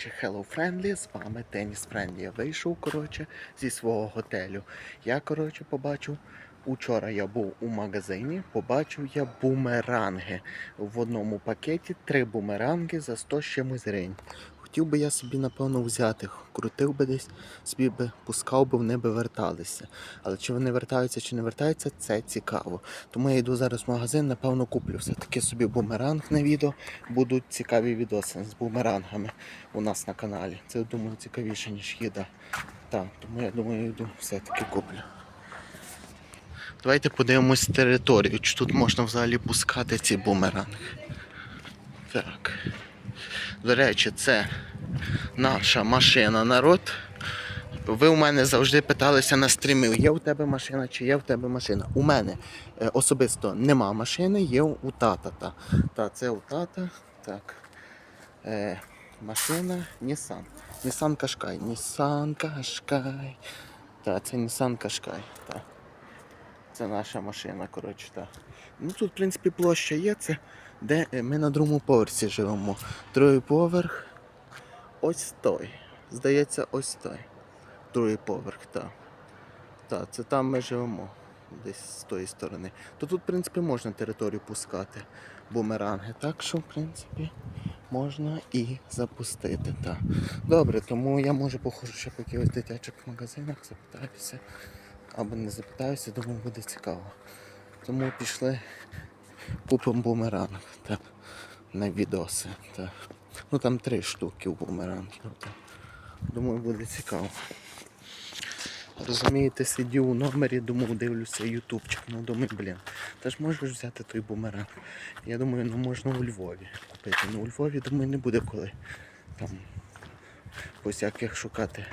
Коротше, Hello Friendly, з вами Теніс Френдлі. Я вийшов, коротше, зі свого готелю. Я, коротше, побачив. Учора я був у магазині, побачив я бумеранги. В одному пакеті три бумеранги за 100 з чимось гривень. Хотів би я собі, напевно, взяти, крутив би десь, собі би пускав би, вони би верталися. Але чи вони вертаються, чи не вертаються, це цікаво. Тому я йду зараз в магазин, напевно, куплю все-таки собі бумеранг на відео. Будуть цікаві відоси з бумерангами у нас на каналі. Це, думаю, цікавіше, ніж їда. Так, тому я думаю, йду все-таки куплю. Давайте подивимось територію, чи тут можна взагалі пускати ці бумеранги. Так. До речі, це наша машина народ. Ви у мене завжди питалися на стрімі, є у тебе машина чи є в тебе машина. У мене е, особисто нема машини, є у тата. Та, та це у тата. Так. Е, машина Nissan. Nissan Qashqai. Nissan Qashqai. Так, це Nissan Qashqai. Так. Це наша машина, коротше, так. Ну тут, в принципі, площа є, це де е, ми на другому поверсі живемо. Другий поверх. Ось той. Здається, ось той. Другий поверх, так. Так, це там ми живемо. Десь з тої сторони. То тут, в принципі, можна територію пускати бумеранги. Так що, в принципі, можна і запустити. Так. Добре, тому я може походжу ще по якихось дитячих магазинах, запитаюся. Або не запитаюся, думаю, буде цікаво. Тому пішли купимо бумеранг так, на відоси. Так. Ну там три штуки у бумерангів. Думаю, буде цікаво. Розумієте, сидів у номері, думав, дивлюся ютубчик. Ну думаю, блін, та ж можеш взяти той бумеранг. Я думаю, ну можна у Львові купити. Ну у Львові, думаю, не буде коли там по всяких шукати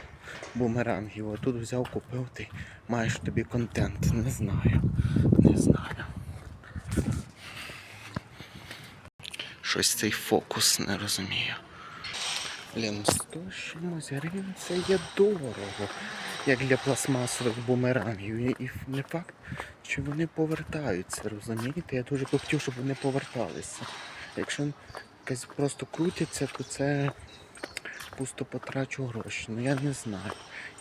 бумерангів. Тут взяв, купив ти маєш тобі контент. Не знаю. Не знаю. Щось цей фокус не розумію. Блін, 100 з чимось гривень це є дорого. Як для пластмасових бумерангів. І, не факт, що вони повертаються, розумієте? Я дуже хотів, щоб вони поверталися. Якщо якось просто крутяться, то це пусто потрачу гроші. Ну я не знаю.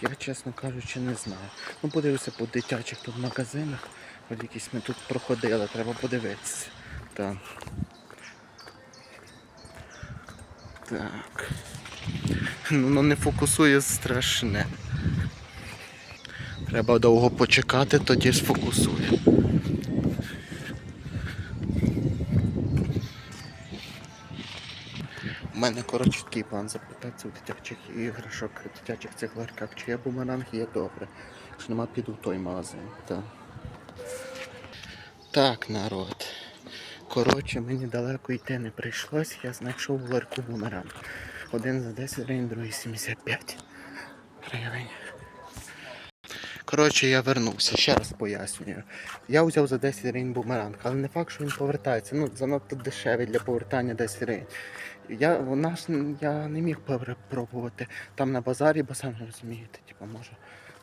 Я, чесно кажучи, не знаю. Ну подивився по дитячих тут магазинах. От якісь ми тут проходили, треба подивитися. Так. Так. Ну, воно не фокусує страшне. Треба довго почекати, тоді сфокусує. У мене коротше такий план запитатися у дитячих іграшок, дитячих цих ларьках, чи є бумеранг, є добре. Якщо нема, піду в той магазин. Так, так народ. Коротше, мені далеко йти не прийшлось, я знайшов в ларку бумеранг. Один за 10 гривень, другий 75 гривень. Коротше, я вернувся, ще раз пояснюю. Я взяв за 10 гривень бумеранг, але не факт, що він повертається. Ну, занадто дешевий для повертання 10 гривень. Я, вона я не міг перепробувати там на базарі, бо самі розумієте, типу, може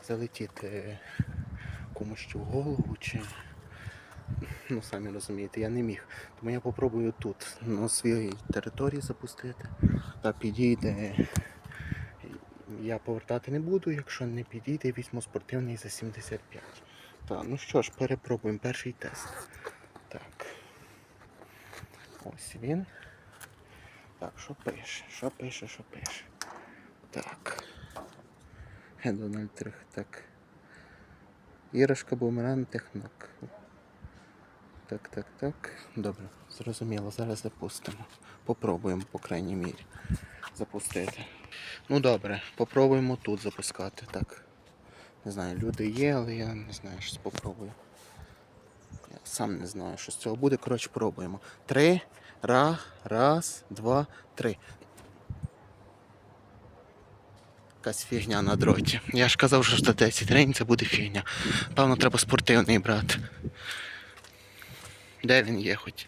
залетіти комусь в голову, чи. Ну, самі розумієте, я не міг. Тому я попробую тут на своїй території запустити. Та підійде. Я повертати не буду, якщо не підійде, візьму спортивний за 75. Так, ну що ж, перепробуємо перший тест. Так. Ось він. Так, що пише? Що пише, що пише? Так. Дональд Трих, так. Іграшка бумеран технок. Так, так, так. Добре, зрозуміло, зараз запустимо. Попробуємо, по крайній мірі, запустити. Ну добре, попробуємо тут запускати. Так. Не знаю, люди є, але я не знаю, що спробую. Я сам не знаю, що з цього буде. Коротше, пробуємо. Три. Ра, раз, два, три. Якась фігня на дроті. Я ж казав, що за 10 гривень це буде фігня. Певно, треба спортивний брати. Де він є хоч?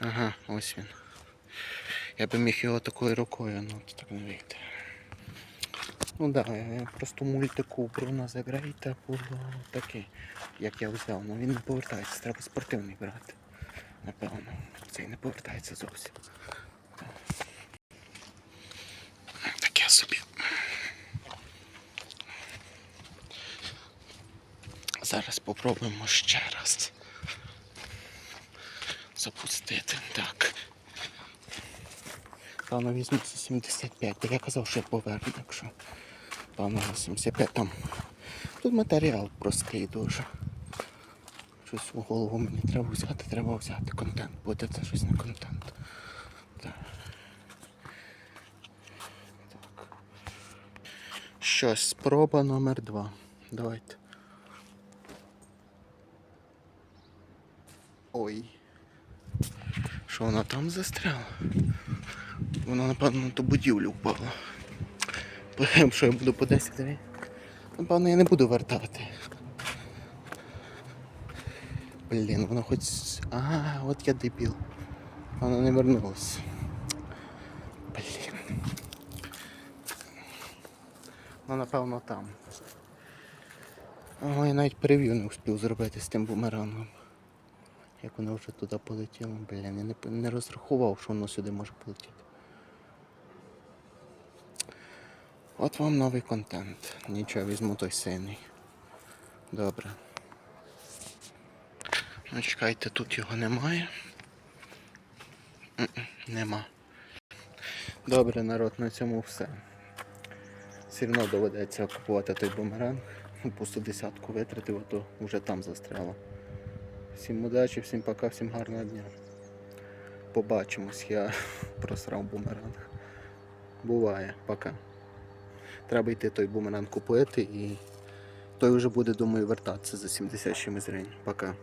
Ага, ось він. Я би міг його такою рукою, ну це так не вийде. Ну так, да, просто мультику Бруно Загрейта було таке, як я взяв, але він не повертається, треба спортивний брати. Напевно. Цей не повертається зовсім. Таке собі. Зараз попробуємо ще раз. Запустити. Так. Певно візьму за 75, бо я казав, що я поверну, якщо. Певно за 75 там. Тут матеріал простий дуже. Щось у голову мені треба взяти, треба взяти контент. Буде це щось не контент. Так. Так. Щось, спроба номер два. Давайте. Ой. Що вона там застряла? Вона, напевно, на ту будівлю впала. Бо Що я буду по 10 гривень? Напевно, я не буду вертати. Блін, воно хоч. А, от я дебіл. Вона не вернулась. Блін. Ну, напевно, там. Ой, я навіть прев'ю не встиг зробити з тим бумерангом. Як воно вже туди полетіло, блін, я не, не розрахував, що воно сюди може полетіти. От вам новий контент. Нічого, візьму той синій. Добре. Ну, чекайте, тут його немає. Нема. Добре, народ, на цьому все. Все одно доведеться купувати той бумеранг. По 110 витратив, а то вже там застряло. Всім удачі, всім пока, всім гарного дня. Побачимось, я просрав бумеранг. Буває, пока. Треба йти той бумеранг купити і той вже буде, думаю, вертатися за 70 чимось гривень. Пока.